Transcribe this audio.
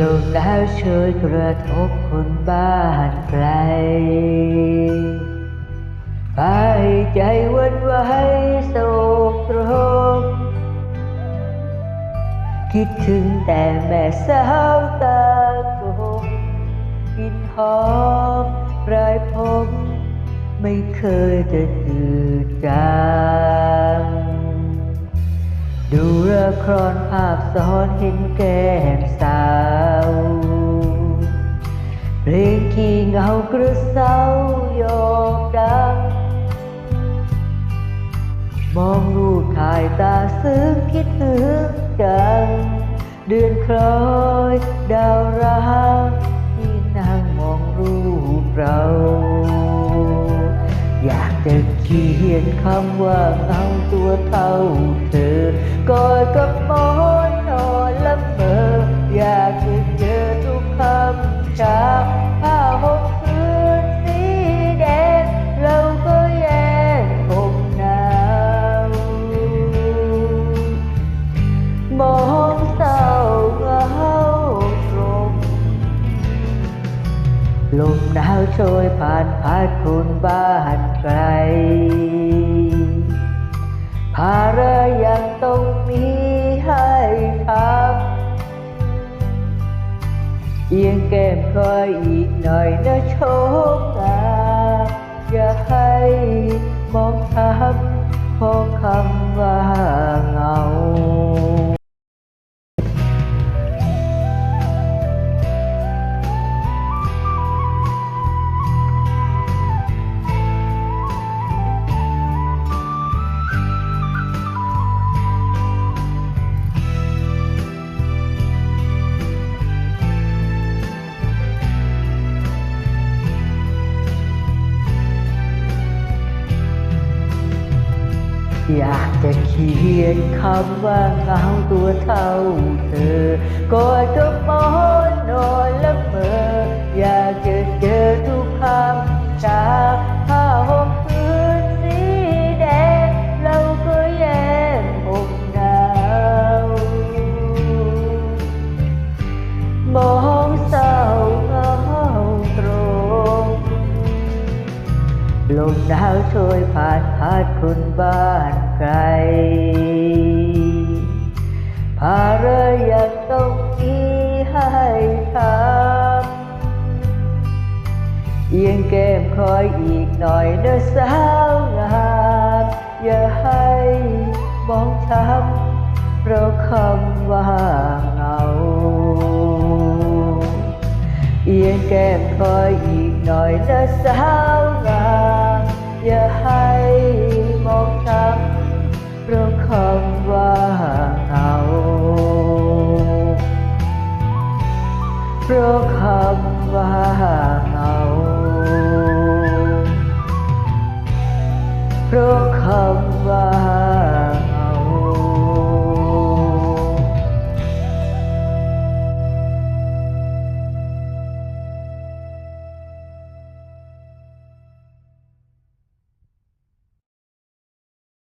ลมหนาวช่วยกระทบคนบ้านไกลพาให้ใจวันไหวโศกตรมคิดถึงแต่แม่สาวตาโกกลินหอมปลายผม ไม่เคยจะจืดจาง ดูละครภาพซ้อนเห็นแก้มสาวเพลงขี้เงากระเซาโยกดัง มองรูปถ่ายตาซึ้งคิดถึงจัง เดือนคล้อยดาวราที่นั่งมองรูปเรา ที่เห็นคำว่าเงาตัวเท่าเธอกอดกับมอง ลมหนาวโชยผ่านพัดคุณบ้านไกล ภาระยังต้องมีให้ทำเอียงแก้มคอยอีกหน่อยนะโชคงามอย่าให้มอง อยากจะเขียนคำว่าเหงาตัวเท่าเธอกอดกับหมอนนอนละเมออยากจะเจอ ลมหนาวโชยผ่านพัดคุณบ้านไกลภาระยังต้องมีให้ทำเอียงแก้มคอยอีกหน่อยนะสาวงามอย่าให้มองช้ำเพราะคำว่าเงาเอียงแก้มคอยอีกหน่อยนะสาวงาม อย่าให้มองช้ำเพราะ